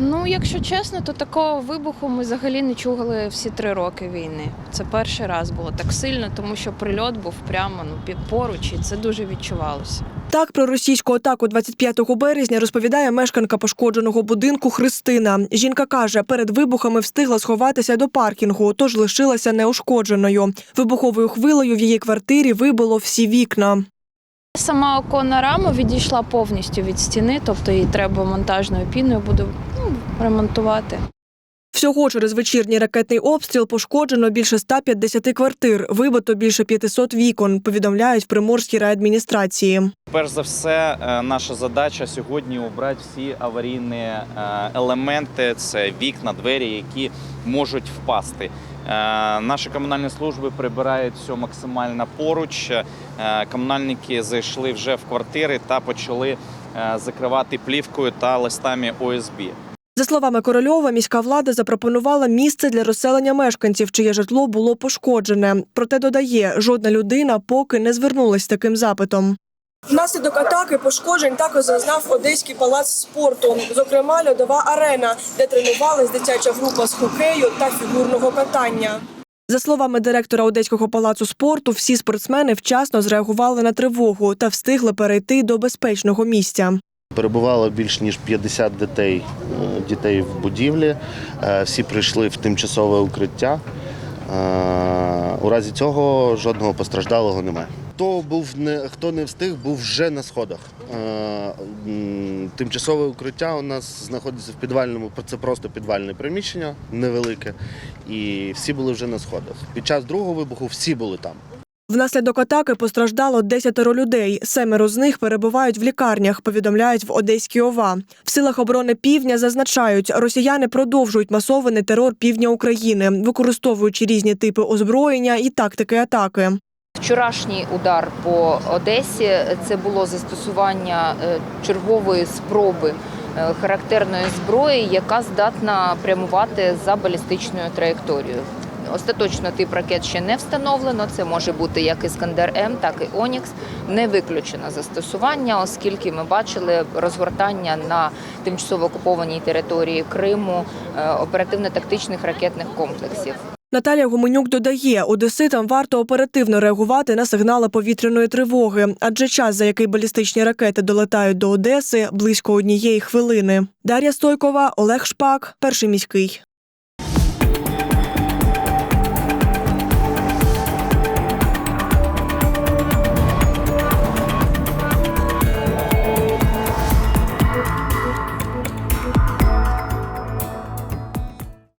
Ну, якщо чесно, то такого вибуху ми взагалі не чули всі три роки війни. Це перший раз було так сильно, тому що прильот був прямо ну, поруч, і це дуже відчувалося. Так про російську атаку 25 березня розповідає мешканка пошкодженого будинку Христина. Жінка каже, перед вибухами встигла сховатися до паркінгу, тож лишилася неушкодженою. Вибуховою хвилею в її квартирі вибило всі вікна. Сама оконна рама відійшла повністю від стіни, тобто її треба монтажною піною буде ну, ремонтувати. Всього через вечірній ракетний обстріл пошкоджено більше 150 квартир, вибито більше 500 вікон, повідомляють в Приморській райадміністрації. Перш за все, е, наша задача сьогодні обрати всі аварійні е, елементи: це вікна, двері, які можуть впасти. Е, Наші комунальні служби прибирають все максимально поруч. Комунальники зайшли вже в квартири та почали закривати плівкою та листами ОСБ. За словами Корольова, міська влада запропонувала місце для розселення мешканців, чиє житло було пошкоджене. Проте додає, жодна людина поки не звернулась з таким запитом. Внаслідок атаки пошкоджень також зазнав Одеський палац спорту, зокрема льодова арена, де тренувалась дитяча група з хокею та фігурного катання. За словами директора Одеського палацу спорту, всі спортсмени вчасно зреагували на тривогу та встигли перейти до безпечного місця. Перебувало більш ніж 50 дітей, е, дітей в будівлі. Е, Всі прийшли в тимчасове укриття. Е, У разі цього жодного постраждалого немає. Хто був не хто не встиг, був вже на сходах. Е, Тимчасове укриття у нас знаходиться в підвальному, це просто підвальне приміщення невелике, і всі були вже на сходах. Під час другого вибуху всі були там. Внаслідок атаки постраждало десятеро людей. Семеро з них перебувають в лікарнях, повідомляють в Одеській ОВА. В силах оборони півдня зазначають, росіяни продовжують масований терор півдня України, використовуючи різні типи озброєння і тактики атаки. Вчорашній удар по Одесі це було застосування е, чергової спроби е, характерної зброї, яка здатна прямувати за балістичною траєкторією. Остаточно тип ракет ще не встановлено. Це може бути як Іскандер М, так і Онікс. Не виключено застосування, оскільки ми бачили розгортання на тимчасово окупованій території Криму е, оперативно-тактичних ракетних комплексів. Наталія Гуменюк додає, одеситам варто оперативно реагувати на сигнали повітряної тривоги, адже час, за який балістичні ракети долетають до Одеси, близько однієї хвилини. Дар'я Стойкова, Олег Шпак, перший міський.